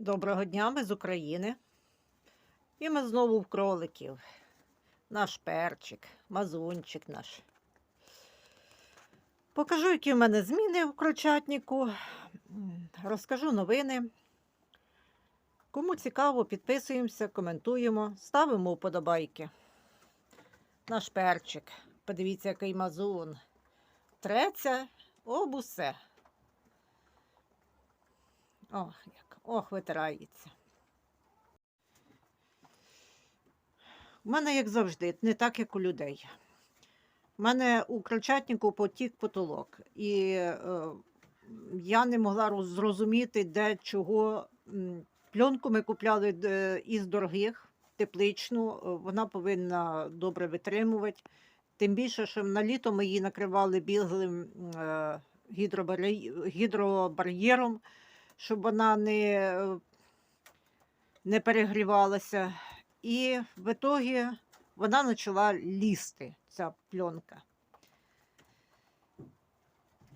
Доброго дня, ми з України. І ми знову в кроликів. Наш перчик, мазунчик наш. Покажу, які в мене зміни в крольчатнику. М, Розкажу новини. Кому цікаво, підписуємося, коментуємо, ставимо вподобайки. Наш перчик. Подивіться, який мазун. Треться об усе. Ох, як. Ох, витирається. У мене, як завжди, не так, як у людей. У мене у крольчатнику потік потолок. І е, я не могла зрозуміти, де чого. Пленку ми купляли із дорогих, тепличну, вона повинна добре витримувати. Тим більше, що на літо ми її накривали білим е, гідробар'є- гідробар'єром, щоб вона не, е, не перегрівалася. І в ітогі вона почала лізти, ця пленка.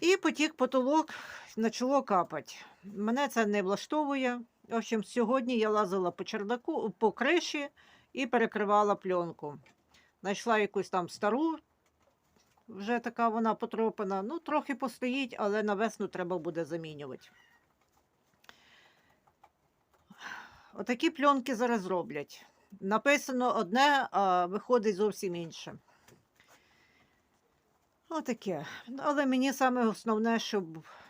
І потік потолок почало капати. Мене це не влаштовує. В общем, сьогодні я лазила по чердаку, по криші і перекривала пленку. Знайшла якусь там стару, вже така вона потропана. Ну, трохи постоїть, але на весну треба буде замінювати. Отакі пленки зараз роблять. Написано одне, а виходить зовсім інше. Отаке. Але мені саме основне, щоб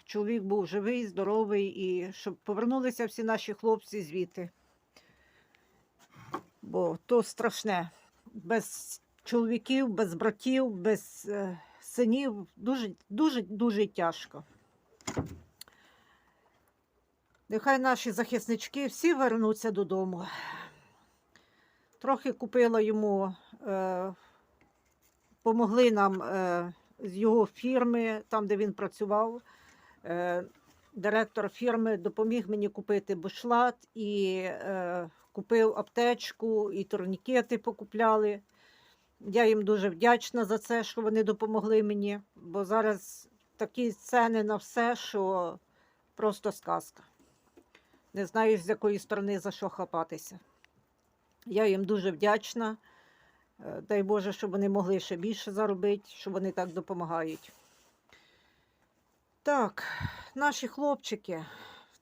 чоловік був живий, здоровий і щоб повернулися всі наші хлопці звідти. Бо то страшне. Без чоловіків, без братів, без е, синів дуже, дуже, дуже тяжко. Нехай наші захиснички всі вернуться додому. Трохи купила йому, е, нам е, з його фірми, там, де він працював. Е, директор фірми допоміг мені купити бушлат і е, купив аптечку, і турнікети покупляли. Я їм дуже вдячна за це, що вони допомогли мені, бо зараз такі ціни на все, що просто сказка. Не знаєш, з якої сторони за що хапатися. Я їм дуже вдячна. Е, Дай Боже, щоб вони могли ще більше заробити, що вони так допомагають. Так, наші хлопчики,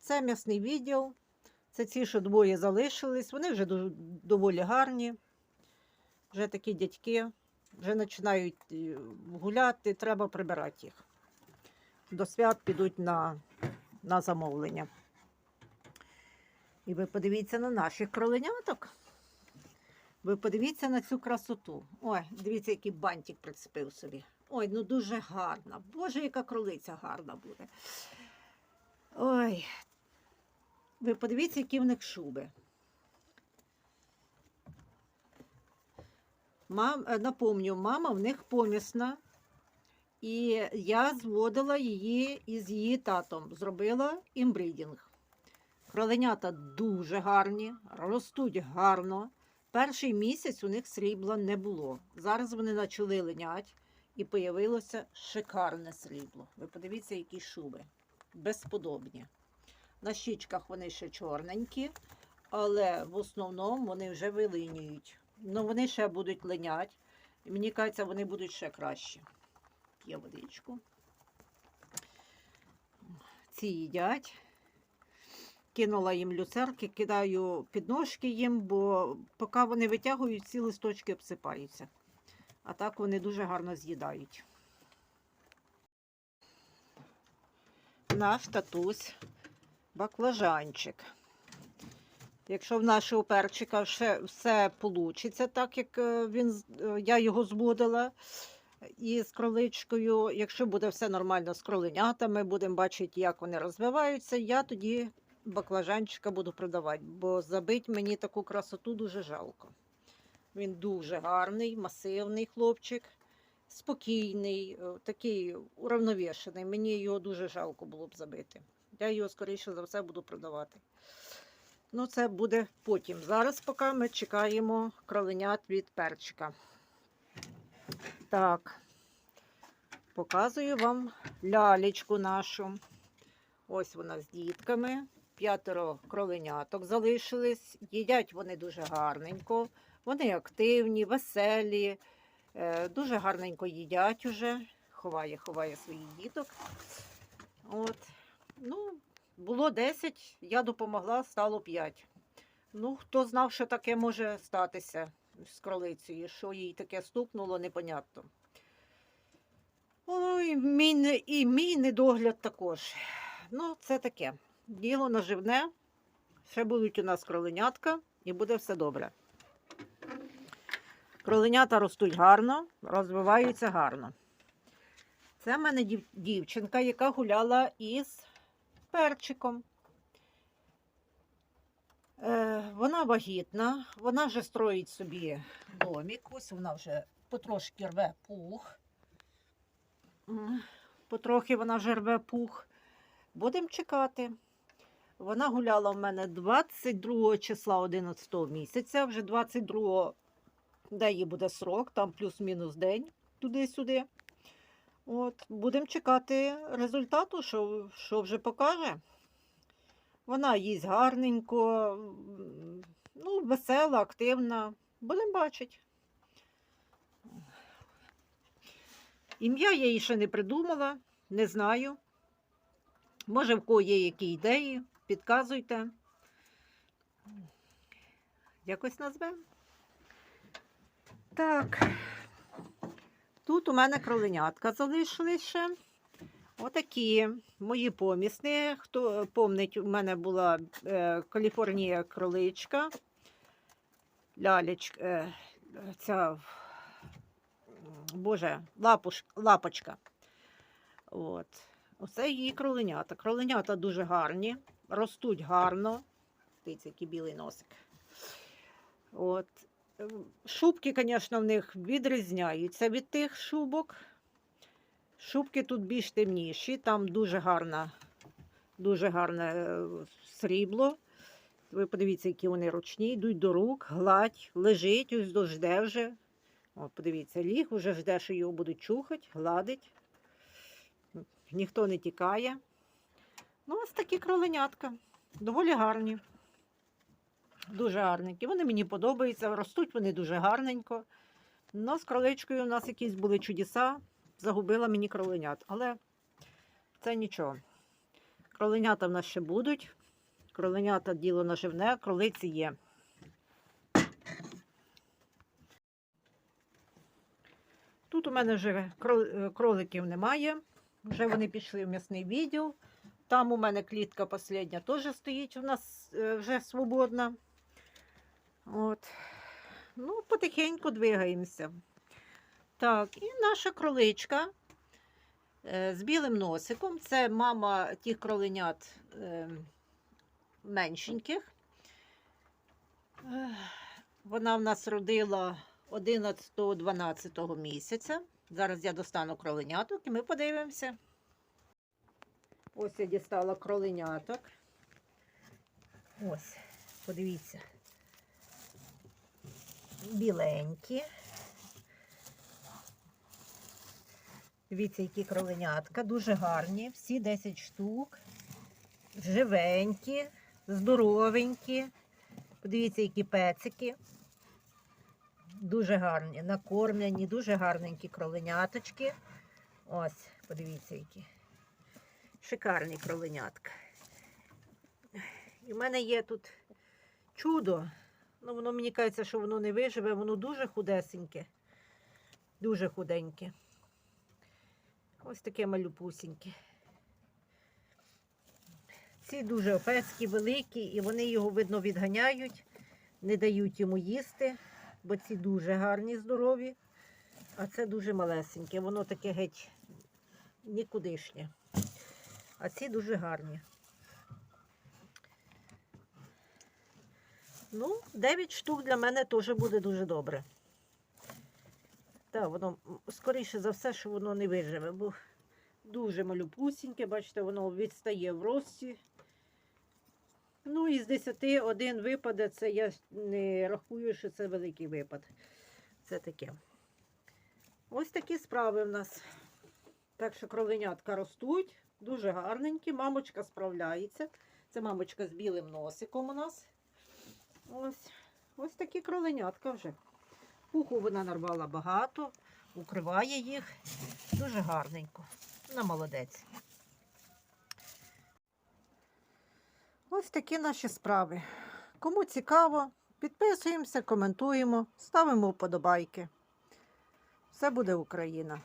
це м'ясний відділ. Це ці, що двоє залишились. Вони вже доволі гарні. Вже такі дядьки, вже починають е, гуляти, треба прибирати їх. До свят підуть на, на замовлення. І ви подивіться на наших кроленяток. Ви подивіться на цю красоту. Ой, дивіться, який бантик прицепив собі. Ой, ну дуже гарна. Боже, яка кролиця гарна буде. Ой. Ви подивіться, які в них шуби. Мам, е, напомню, мама в них помісна. І я зводила її із її татом. Зробила імбридінг. Кроленята дуже гарні, ростуть гарно. Перший місяць у них срібла не було. Зараз вони почали линять і появилося шикарне срібло. Ви подивіться, які шуби. Безподобні. На щічках вони ще чорненькі, але в основному вони вже вилинюють. Ну, вони ще будуть линять. І мені кажеться, вони будуть ще кращі. П'є водичку. Ці їдять кинула їм люцерки, кидаю підножки їм, бо поки вони витягують, ці листочки обсипаються. А так вони дуже гарно з'їдають. Наш татусь баклажанчик. Якщо в нашого перчика ще все вийде, так як е, він, е, я його зводила із кроличкою, якщо буде все нормально з кроленятами, будемо бачити, як вони розвиваються, я тоді баклажанчика буду продавати, бо забить мені таку красоту дуже жалко. Він дуже гарний, масивний хлопчик, спокійний, е, такий уравновішений. Мені його дуже жалко було б забити. Я його, скоріше за все, буду продавати. Ну, це буде потім. Зараз, поки ми чекаємо кроленят від перчика. Так, показую вам лялечку нашу. Ось вона з дітками. П'ятеро кроленяток залишились. Їдять вони дуже гарненько. Вони активні, веселі, е, дуже гарненько їдять уже. Ховає, ховає своїх діток. От. Ну, було 10, я допомогла, стало 5. Ну, хто знав, що таке може статися з кролицею, що їй таке стукнуло, непонятно. Ой, мій, і мій недогляд також. Ну, це таке. Діло наживне. Ще будуть у нас кроленятка, і буде все добре. Кроленята ростуть гарно, розвиваються гарно. Це в мене дів- дівчинка, яка гуляла із перчиком. Е, вона вагітна, вона вже строїть собі домик. Ось вона вже потрошки рве пух. Потрохи вона вже рве пух. Будемо чекати. Вона гуляла в мене 22 числа 11 місяця, вже 22 де їй буде срок, там плюс-мінус день туди-сюди. От, будемо чекати результату, що, що вже покаже. Вона їсть гарненько, ну, весела, активна. Будемо бачити. Ім'я я їй ще не придумала, не знаю. Може, в кого є які ідеї, підказуйте. Якось назвемо. Так. Тут у мене кроленятка залишились ще. Отакі мої помісні. Хто помнить, у мене була е, Каліфорнія кроличка. Лялечка, е, ця, боже, лапуш, лапочка. От. Оце її кроленята. Кроленята дуже гарні, ростуть гарно. Дивіться, який білий носик. От. Шубки, звісно, в них відрізняються від тих шубок. Шубки тут більш темніші, там дуже гарна, дуже гарне е, срібло. Ви подивіться, які вони ручні, йдуть до рук, гладь, лежить, ось дожде вже. От, подивіться, ліг, уже жде, що його будуть чухати, гладить. Ніхто не тікає. Ну, ось такі кроленятка. Доволі гарні. Дуже гарненькі. Вони мені подобаються, ростуть вони дуже гарненько. Ну, з кроличкою у нас якісь були чудеса. Загубила мені кроленят. Але це нічого. Кроленята в нас ще будуть. Кроленята діло наживне, кролиці є. Тут у мене вже е, кроликів немає. Вже вони пішли в м'ясний відділ. Там у мене клітка последня теж стоїть у нас е, вже свободна. От. Ну, потихеньку двигаємося. Так, і наша кроличка е, з білим носиком. Це мама тих кроленят е, меншеньких. Вона в нас родила 11-12 місяця. Зараз я достану кроленяток і ми подивимося. Ось я дістала кроленяток. Ось, подивіться. Біленькі. Дивіться, які кроленятка, дуже гарні, всі 10 штук. Живенькі, здоровенькі. Подивіться, які пецики. Дуже гарні, накормлені, дуже гарненькі кроленяточки. Ось, подивіться, які. Шикарні кроленятка. І в мене є тут чудо. Ну, воно мені кажеться, що воно не виживе, воно дуже худесеньке. Дуже худеньке. Ось таке малюпусіньке. Ці дуже опецькі, великі, і вони його, видно, відганяють, не дають йому їсти, бо ці дуже гарні, здорові, а це дуже малесеньке. Воно таке геть нікудишнє. А ці дуже гарні. Ну, 9 штук для мене теж буде дуже добре. Так, воно скоріше за все, що воно не виживе, бо дуже малюпусіньке, бачите, воно відстає в рості. Ну, із 10 один випаде, це я не рахую, що це великий випад. Це таке. Ось такі справи в нас. Так що кроленятка ростуть, дуже гарненькі, мамочка справляється. Це мамочка з білим носиком у нас. Ось, ось такі кроленятка вже. Пуху вона нарвала багато, укриває їх. Дуже гарненько. Вона молодець. Ось такі наші справи. Кому цікаво, підписуємося, коментуємо, ставимо вподобайки. Все буде Україна.